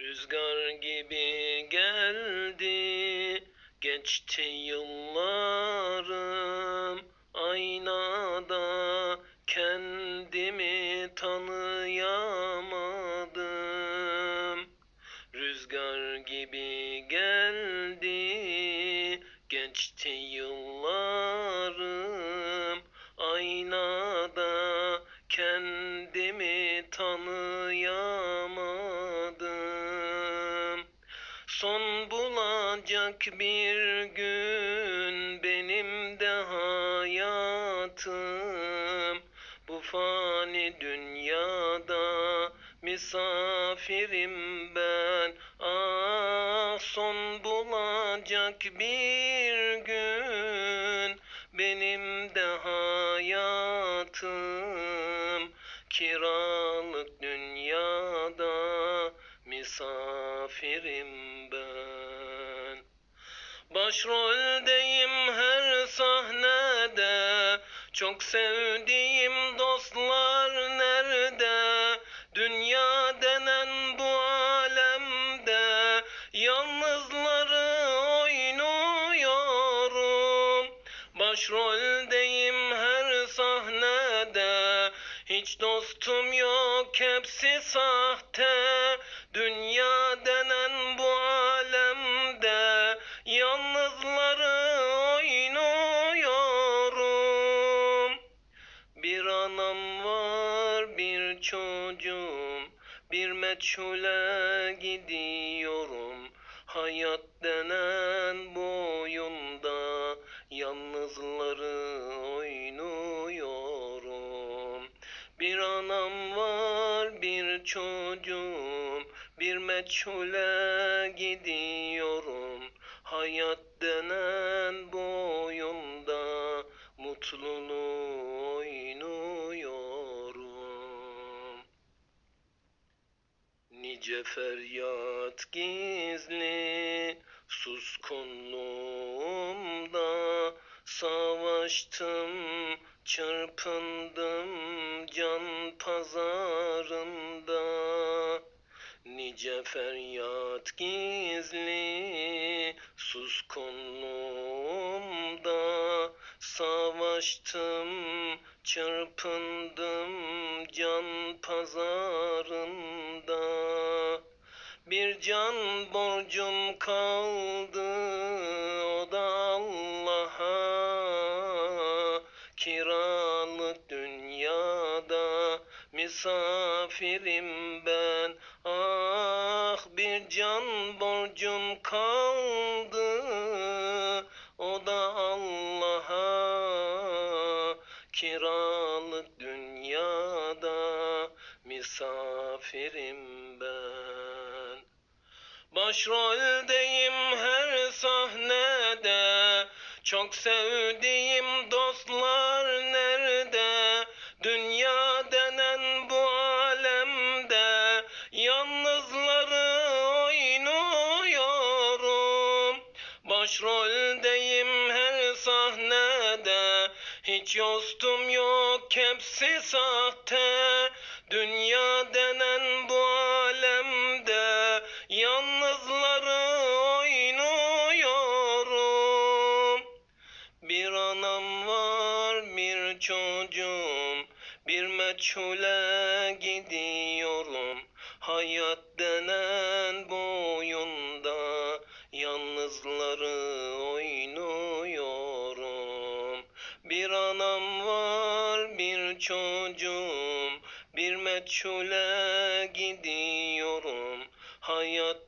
Rüzgar gibi geldi, geçti yıllarım. Aynada kendimi tanıyamadım. Rüzgar gibi geldi, geçti yıllarım. Aynada kendimi tanıyamadım. Son bulacak bir gün benim de hayatım. Bu fani dünyada misafirim ben. Ah son bulacak bir gün benim de hayatım. Kiralık dünyada misafirim. Başroldeyim her sahnede. Çok sevdiğim dostlar nerede? Dünya denen bu alemde Yalnızları oynuyorum. Başroldeyim her sahnede. Hiç dostum yok hepsi sahte. Dünya denen çocuğum Bir meçhule gidiyorum. Hayat denen bu oyunda Yalnızları oynuyorum. Bir anam var bir çocuğum Bir meçhule gidiyorum. Hayat denen Nice feryat gizli suskunluğumda Savaştım, çırpındım can pazarında. Nice feryat gizli suskunluğumda Savaştım, çırpındım can pazarında Bir can borcum kaldı o da Allah'a. Kiralık dünyada misafirim ben. Ah bir can borcum kaldı o da Allah'a. Kiralık dünyada misafirim Başroldeyim her sahnede. Çok sevdiğim dostlar nerede? Dünya denen bu alemde Yalnızları oynuyorum. Başroldeyim her sahnede. Hiç dostum yok hepsi sahte. Dünya denen anam var bir çocuğum. Bir meçhule gidiyorum. Hayat denen bu oyunda Yalnızları oynuyorum. Bir anam var bir çocuğum. Bir meçhule gidiyorum. Hayat